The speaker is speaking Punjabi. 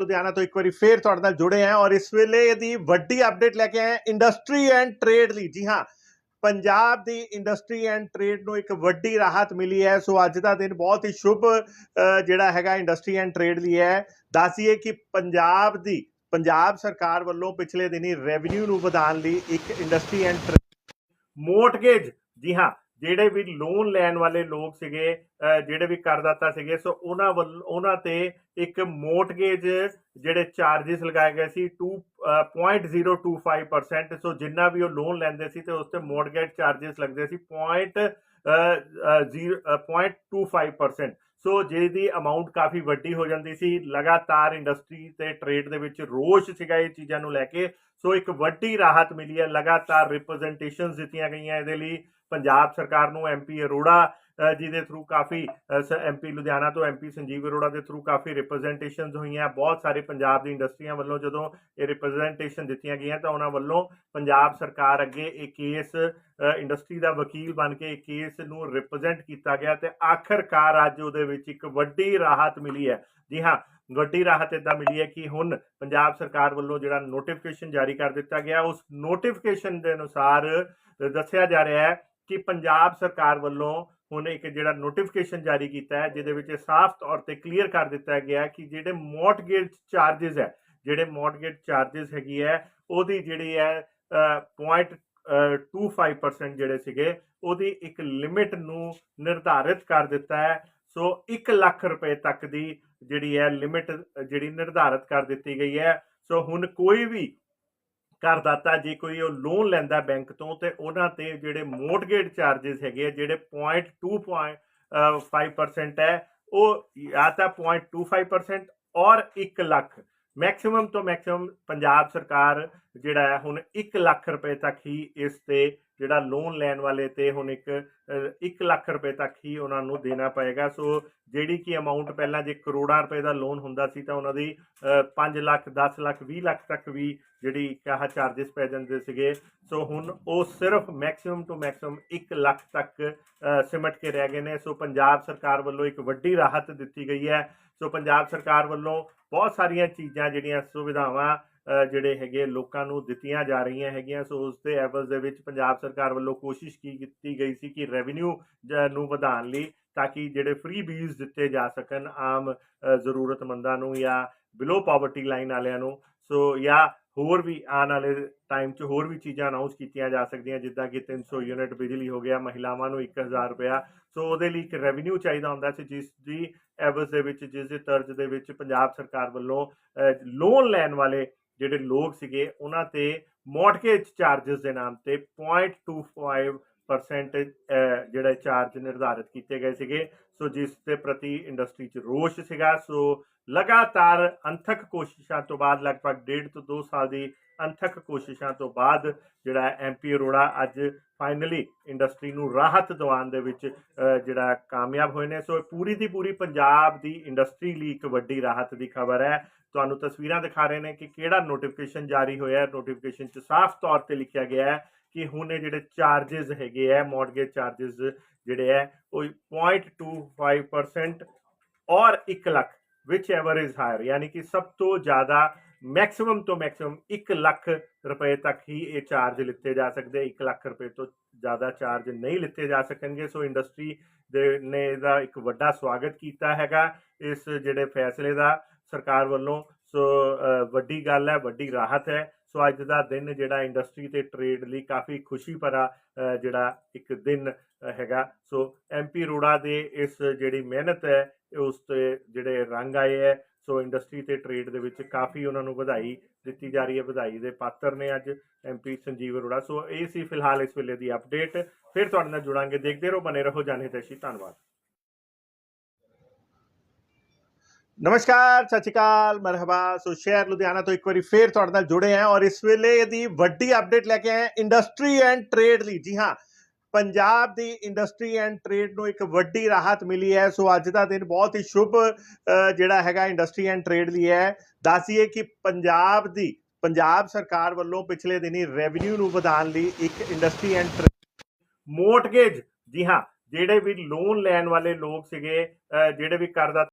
ਲੁਧਿਆਣਾ ਤੋਂ ਇੱਕ ਵਾਰੀ ਫੇਰ ਤੁਹਾਡੇ ਨਾਲ ਜੁੜੇ ਹਾਂ ਔਰ ਇਸ ਵੇਲੇ ਦੀ ਵੱਡੀ ਅਪਡੇਟ ਲੈ ਕੇ ਆਏ ਇੰਡਸਟਰੀ ਐਂਡ ਟ੍ਰੇਡ ਲਈ। ਜੀ ਹਾਂ, ਪੰਜਾਬ ਦੀ ਇੰਡਸਟਰੀ ਐਂਡ ਟ੍ਰੇਡ ਨੂੰ ਇੱਕ ਵੱਡੀ ਰਾਹਤ ਮਿਲੀ ਹੈ। ਸੋ ਅੱਜ ਦਾ ਦਿਨ ਬਹੁਤ ਹੀ ਸ਼ੁਭ ਜਿਹੜਾ ਹੈਗਾ ਇੰਡਸਟਰੀ ਐਂਡ ਟ੍ਰੇਡ ਲਈ ਹੈ। ਦੱਸੀਏ ਕਿ ਪੰਜਾਬ ਦੀ, ਪੰਜਾਬ ਸਰਕਾਰ ਵੱਲੋਂ ਪਿਛਲੇ ਦਿਨੀ ਰੈਵਨਿਊ ਨੂੰ ਵਧਾਉਣ ਲਈ ਇੱਕ ਇੰਡਸਟਰੀ ਐਂਡ ਮੋਰਟਗੇਜ, ਜੀ ਹਾਂ ਜਿਹੜੇ ਵੀ ਲੋਨ ਲੈਣ ਵਾਲੇ ਲੋਕ ਸੀਗੇ ਜਿਹੜੇ ਵੀ ਕਰਦਾਤਾ ਸੀਗੇ, ਸੋ ਉਹਨਾਂ ਉਹਨਾਂ ਤੇ ਇੱਕ ਮੋਰਟਗੇਜ ਜਿਹੜੇ ਚਾਰजेस ਲਗਾਏ ਗਏ ਸੀ 2.025% ਸੋ ਜਿੰਨਾ ਵੀ ਉਹ ਲੋਨ ਲੈਂਦੇ ਸੀ ਤੇ ਉਸ ਤੇ ਮੋਰਟਗੇਜ ਚਾਰजेस ਲੱਗਦੇ ਸੀ 0.25% ਸੋ ਜਿਹਦੀ ਅਮਾਉਂਟ ਕਾਫੀ ਵੱਡੀ ਹੋ ਜਾਂਦੀ ਸੀ, ਲਗਾਤਾਰ ਇੰਡਸਟਰੀ ਤੇ ਟ੍ਰੇਡ ਦੇ ਵਿੱਚ ਰੋਸ਼ ਸੀਗਾ ਇਹ ਚੀਜ਼ਾਂ ਨੂੰ ਲੈ ਕੇ, ਸੋ ਇੱਕ ਵੱਡੀ ਰਾਹਤ ਮਿਲੀ ਹੈ, ਲਗਾਤਾਰ ਰਿਪਰੈਜ਼ੈਂਟੇਸ਼ਨਸ ਦਿੱਤੀਆਂ ਗਈਆਂ ਇਹਦੇ ਲਈ ਪੰਜਾਬ ਸਰਕਾਰ ਨੂੰ ਐਮਪੀ ਅਰੋੜਾ ਅ, ਜਿਹਦੇ ਥਰੂ ਕਾਫੀ ਐਮਪੀ ਲੁਧਿਆਣਾ ਤੋਂ ਐਮਪੀ ਸੰਜੀਵ ਅਰੋੜਾ ਦੇ ਥਰੂ ਕਾਫੀ ਰਿਪਰੈਜ਼ੈਂਟੇਸ਼ਨਸ ਹੋਈਆਂ। ਬਹੁਤ ਸਾਰੇ ਪੰਜਾਬ ਦੀ ਇੰਡਸਟਰੀਆਂ ਵੱਲੋਂ ਜਦੋਂ ਇਹ ਰਿਪਰੈਜ਼ੈਂਟੇਸ਼ਨ ਦਿੱਤੀਆਂ ਗਈਆਂ ਤਾਂ ਉਹਨਾਂ ਵੱਲੋਂ ਪੰਜਾਬ ਸਰਕਾਰ ਅੱਗੇ ਇਹ ਕੇਸ ਇੰਡਸਟਰੀ ਦਾ ਵਕੀਲ ਬਣ ਕੇ ਇਹ ਕੇਸ ਨੂੰ ਰਿਪਰੈਜ਼ੈਂਟ ਕੀਤਾ ਗਿਆ ਤੇ ਆਖਰਕਾਰ ਅੱਜ ਉਹਦੇ ਵਿੱਚ ਇੱਕ ਵੱਡੀ ਰਾਹਤ ਮਿਲੀ ਹੈ। ਜੀ ਹਾਂ ਵੱਡੀ ਰਾਹਤ ਇਦਾਂ ਮਿਲੀ ਹੈ ਕਿ ਹੁਣ ਪੰਜਾਬ ਸਰਕਾਰ ਵੱਲੋਂ ਜਿਹੜਾ ਨੋਟੀਫਿਕੇਸ਼ਨ ਜਾਰੀ ਕਰ ਦਿੱਤਾ ਗਿਆ ਉਸ ਨੋਟੀਫਿਕੇਸ਼ਨ ਦੇ ਅਨੁਸਾਰ ਦੱਸਿਆ ਜਾ ਰਿਹਾ ਹੈ ਕਿ ਪੰਜਾਬ ਸਰਕਾਰ ਵੱਲੋਂ ਹੁਣ ਇੱਕ ਜਿਹੜਾ ਨੋਟੀਫਿਕੇਸ਼ਨ ਜਾਰੀ ਕੀਤਾ ਹੈ, ਜਿਹਦੇ ਵਿੱਚ ਸਾਫ਼ ਤੌਰ ਤੇ ਕਲੀਅਰ ਕਰ ਦਿੱਤਾ ਗਿਆ ਕਿ ਜਿਹੜੇ ਮੌਰਟਗੇਜ ਚਾਰजेस ਹੈ, ਜਿਹੜੇ ਮੌਰਟਗੇਜ ਚਾਰजेस ਹੈਗੀ ਹੈ, ਉਹਦੀ ਜਿਹੜੀ ਹੈ 0.25% ਜਿਹੜੇ ਸੀਗੇ, ਉਹਦੀ ਇੱਕ ਲਿਮਿਟ ਨੂੰ ਨਿਰਧਾਰਿਤ ਕਰ ਦਿੱਤਾ ਹੈ। ਸੋ 1 ਲੱਖ ਰੁਪਏ ਤੱਕ ਦੀ ਜਿਹੜੀ ਹੈ ਲਿਮਿਟ ਜਿਹੜੀ ਨਿਰਧਾਰਿਤ ਕਰ ਦਿੱਤੀ ਗਈ ਹੈ। ਸੋ ਹੁਣ ਕੋਈ ਵੀ ਕਰਦਾਤਾ ਜੇ ਕੋਈ ਉਹ ਲੋਨ ਲੈਂਦਾ ਬੈਂਕ ਤੋਂ ਤੇ ਉਹਨਾਂ ਤੇ ਜਿਹੜੇ ਮੋਰਟਗੇਜ ਚਾਰजेस ਹੈਗੇ ਆ, ਜਿਹੜੇ 0.2.5% ਹੈ ਉਹ ਜਾਂ ਤਾਂ 0.25% ਔਰ 1 ਲੱਖ। ਮੈਕਸਿਮਮ ਤੋਂ ਮੈਕਸਿਮਮ ਪੰਜਾਬ ਸਰਕਾਰ ਜਿਹੜਾ ਹੈ, ਹੁਣ 1 ਲੱਖ ਰੁਪਏ ਤੱਕ ਹੀ ਇਸ ਤੇ ਜਿਹੜਾ ਲੋਨ ਲੈਣ ਵਾਲੇ ਤੇ ਹੁਣ ਇੱਕ 1 ਲੱਖ ਰੁਪਏ ਤੱਕ ਹੀ ਉਹਨਾਂ ਨੂੰ ਦੇਣਾ ਪਏਗਾ। ਸੋ ਜਿਹੜੀ ਕਿ ਅਮਾਉਂਟ ਪਹਿਲਾਂ ਜੇ ਕਰੋੜਾਂ ਰੁਪਏ ਦਾ ਲੋਨ ਹੁੰਦਾ ਸੀ ਤਾਂ ਉਹਨਾਂ ਦੀ 5 ਲੱਖ 10 ਲੱਖ 20 ਲੱਖ ਤੱਕ ਵੀ ਜਿਹੜੀ ਕਹਾ ਚਾਰजेस ਪੈ ਜਾਂਦੇ ਸੀਗੇ। ਸੋ ਹੁਣ ਉਹ ਸਿਰਫ ਮੈਕਸਿਮਮ ਟੂ ਮੈਕਸਿਮਮ 1 ਲੱਖ ਤੱਕ ਸਿਮਟ ਕੇ ਰਹਿ ਗਏ ਨੇ। ਸੋ ਪੰਜਾਬ ਸਰਕਾਰ ਵੱਲੋਂ ਇੱਕ ਵੱਡੀ ਰਾਹਤ ਦਿੱਤੀ ਗਈ ਹੈ। ਸੋ ਪੰਜਾਬ ਸਰਕਾਰ ਵੱਲੋਂ ਬਹੁਤ ਸਾਰੀਆਂ ਚੀਜ਼ਾਂ ਜਿਹੜੀਆਂ ਸੁਵਿਧਾਵਾਂ ਜਿਹੜੇ ਹੈਗੇ ਲੋਕਾਂ ਨੂੰ ਦਿੱਤੀਆਂ ਜਾ ਰਹੀਆਂ ਹੈਗੀਆਂ। ਸੋ ਉਸ ਦੇ ਐਵਜ਼ ਦੇ ਵਿੱਚ ਪੰਜਾਬ ਸਰਕਾਰ ਵੱਲੋਂ ਕੋਸ਼ਿਸ਼ ਕੀ ਕੀਤੀ ਗਈ ਸੀ ਕਿ ਰੈਵਨਿਊ ਨੂੰ ਵਧਾਉਣ ਲਈ ਤਾਂ ਕਿ ਜਿਹੜੇ ਫ੍ਰੀ ਬੀਜ਼ ਦਿੱਤੇ ਜਾ ਸਕਣ ਆਮ ਜ਼ਰੂਰਤਮੰਦਾਂ ਨੂੰ ਜਾਂ ਬਿਲੋ ਪਾਵਰਟੀ ਲਾਈਨ ਵਾਲਿਆਂ ਨੂੰ। ਸੋ ਜਾਂ ਹੋਰ ਵੀ ਆਉਣ ਵਾਲੇ ਟਾਈਮ 'ਚ ਹੋਰ ਵੀ ਚੀਜ਼ਾਂ ਅਨਾਉਂਸ ਕੀਤੀਆਂ ਜਾ ਸਕਦੀਆਂ, ਜਿੱਦਾਂ ਕਿ 300 ਯੂਨਿਟ ਬਿਜਲੀ ਹੋ ਗਿਆ, ਮਹਿਲਾਵਾਂ ਨੂੰ 1000 ਰੁਪਇਆ। ਸੋ ਉਹਦੇ ਲਈ ਇੱਕ ਰੈਵਨਿਊ ਚਾਹੀਦਾ ਹੁੰਦਾ ਸੀ, ਜਿਸ ਦੀ ਐਵਜ਼ ਦੇ ਵਿੱਚ, ਜਿਸ ਦੇ ਤਰਜ਼ ਦੇ ਵਿੱਚ ਪੰਜਾਬ ਸਰਕਾਰ ਵੱਲੋਂ ਲੋਨ ਲੈਣ ਵਾਲੇ ਜਿਹੜੇ ਲੋਕ ਸੀਗੇ ਉਹਨਾਂ ਤੇ ਮੌਰਟਗੇਜ ਚਾਰजेस ਦੇ ਨਾਮ ਤੇ 0.25% ਅਹ, ਜਿਹੜਾ ਚਾਰਜ ਨਿਰਧਾਰਿਤ ਕੀਤੇ ਗਏ ਸੀਗੇ। ਸੋ ਜਿਸ ਦੇ ਪ੍ਰਤੀ ਇੰਡਸਟਰੀ 'ਚ ਰੋਸ਼ ਸੀਗਾ। ਸੋ ਲਗਾਤਾਰ ਅੰਥਕ ਕੋਸ਼ਿਸ਼ਾਂ ਤੋਂ ਬਾਅਦ ਲਗਭਗ ਡੇਢ ਤੋਂ 2 ਸਾਲ ਦੀ ਅੰਥਕ ਕੋਸ਼ਿਸ਼ਾਂ ਤੋਂ ਬਾਅਦ ਜਿਹੜਾ ਐਮਪੀ ਅਰੋੜਾ ਅੱਜ ਫਾਈਨਲੀ ਇੰਡਸਟਰੀ ਨੂੰ ਰਾਹਤ ਦਿਵਾਉਣ ਦੇ ਵਿੱਚ ਜਿਹੜਾ ਕਾਮਯਾਬ ਹੋਏ ਨੇ। ਸੋ ਪੂਰੀ ਦੀ ਪੂਰੀ ਪੰਜਾਬ ਦੀ ਇੰਡਸਟਰੀ ਲਈ ਇੱਕ ਵੱਡੀ ਰਾਹਤ ਦੀ ਖਬਰ ਹੈ। ਤੁਹਾਨੂੰ ਤਸਵੀਰਾਂ ਦਿਖਾ ਰਹੇ ਨੇ ਕਿ ਕਿਹੜਾ ਨੋਟੀਫਿਕੇਸ਼ਨ ਜਾਰੀ ਹੋਇਆ ਹੈ। ਨੋਟੀਫਿਕੇਸ਼ਨ 'ਚ ਸਾਫ਼ ਤੌਰ ਤੇ ਲਿਖਿਆ ਗਿਆ ਹੈ ਕਿ ਹੁਣ ਇਹ ਜਿਹੜੇ ਚਾਰजेस ਹੈਗੇ ਹੈ ਮਾਰਟਗੇਜ ਚਾਰजेस ਜਿਹੜੇ ਹੈ, ਉਹ 0.25% ਔਰ 1 ਲੱਖ ਵਿਚ ਐਵਰ ਇਜ਼ ਹਾਇਰ ਯਾਨੀ ਕਿ ਸਭ ਤੋਂ ਜ਼ਿਆਦਾ ਮੈਕਸਿਮਮ ਤੋਂ ਮੈਕਸਿਮਮ 1 ਲੱਖ ਰੁਪਏ ਤੱਕ ਹੀ ਇਹ ਚਾਰਜ ਲਿੱਤੇ ਜਾ ਸਕਦੇ 1 ਲੱਖ ਰੁਪਏ ਤੋਂ ਜ਼ਿਆਦਾ ਚਾਰਜ ਨਹੀਂ ਲਿੱਤੇ ਜਾ ਸਕਣਗੇ। ਸੋ ਇੰਡਸਟਰੀ ਦੇ ਨੇ ਇਹਦਾ ਇੱਕ ਵੱਡਾ ਸਵਾਗਤ ਕੀਤਾ ਹੈਗਾ। ਇਸ ਜਿਹੜੇ ਫੈਸਲੇ ਦਾ ਸਰਕਾਰ ਵੱਲੋਂ ਸੋ ਵੱਡੀ ਗੱਲ ਹੈ, ਵੱਡੀ ਰਾਹਤ ਹੈ। ਸੋ ਅੱਜ ਦਾ ਦਿਨ ਜਿਹੜਾ ਇੰਡਸਟਰੀ ਤੇ ਟ੍ਰੇਡ ਲਈ ਕਾਫੀ ਖੁਸ਼ੀ ਭਰਾ ਜਿਹੜਾ ਇੱਕ ਦਿਨ ਹੈਗਾ। ਸੋ ਐਮਪੀ ਰੋੜਾ ਦੇ ਇਸ ਜਿਹੜੀ ਮਿਹਨਤ ਹੈ, ਉਸ ਤੇ ਜਿਹੜੇ ਰੰਗ ਆਏ ਹੈ। ਸੋ ਇੰਡਸਟਰੀ ਤੇ ਟ੍ਰੇਡ ਦੇ ਵਿੱਚ ਕਾਫੀ ਉਹਨਾਂ ਨੂੰ ਵਧਾਈ ਦਿੱਤੀ ਜਾ ਰਹੀ ਹੈ, ਵਧਾਈ ਦੇ ਪਾਤਰ ਨੇ ਅੱਜ ਐਮਪੀ ਸੰਜੀਵ ਅਰੋੜਾ। ਸੋ ਇਹ ਸੀ ਫਿਲਹਾਲ ਇਸ ਵੇਲੇ ਦੀ ਅਪਡੇਟ ਫਿਰ ਤੁਹਾਡੇ ਨਾਲ ਜੁੜਾਂਗੇ। ਦੇਖਦੇ ਰਹੋ ਬਨੇ ਰਹੋ। ਜਾਣੇ ਤੇਸ਼ੀ ਧੰਨਵਾਦ। ਨਮਸਕਾਰ, ਸਤਿ ਸ਼੍ਰੀ ਅਕਾਲ, ਮਰਹਬਾ। ਸੋ ਸ਼ਹਿਰ ਲੁਧਿਆਣਾ ਤੋਂ ਇੱਕ ਵਾਰੀ ਫੇਰ ਤੁਹਾਡੇ ਨਾਲ ਜੁੜੇ ਹਾਂ ਔਰ ਇਸ ਵੇਲੇ ਦੀ ਵੱਡੀ ਅਪਡੇਟ ਲੈ ਕੇ ਆਏ ਇੰਡਸਟਰੀ ਐਂਡ ਟ੍ਰੇਡ ਲਈ। ਜੀ ਹਾਂ, ਪੰਜਾਬ ਦੀ ਇੰਡਸਟਰੀ ਐਂਡ ਟ੍ਰੇਡ ਨੂੰ ਇੱਕ ਵੱਡੀ ਰਾਹਤ ਮਿਲੀ ਹੈ। ਸੋ ਅੱਜ ਦਾ ਦਿਨ ਬਹੁਤ ਹੀ ਸ਼ੁਭ ਜਿਹੜਾ ਹੈਗਾ ਇੰਡਸਟਰੀ ਐਂਡ ਟ੍ਰੇਡ ਲਈ ਹੈ। ਦੱਸੀਏ ਕਿ ਪੰਜਾਬ ਦੀ, ਪੰਜਾਬ ਸਰਕਾਰ ਵੱਲੋਂ ਪਿਛਲੇ ਦਿਨੀ ਰੈਵਨਿਊ ਨੂੰ ਵਧਾਉਣ ਲਈ ਇੱਕ ਇੰਡਸਟਰੀ ਐਂਡ ਮੋਰਟਗੇਜ ਜੀ ਹਾਂ, ਜਿਹੜੇ ਵੀ ਲੋਨ ਲੈਣ ਵਾਲੇ ਲੋਕ ਸੀਗੇ ਜਿਹੜੇ ਵੀ ਕਰਦਾ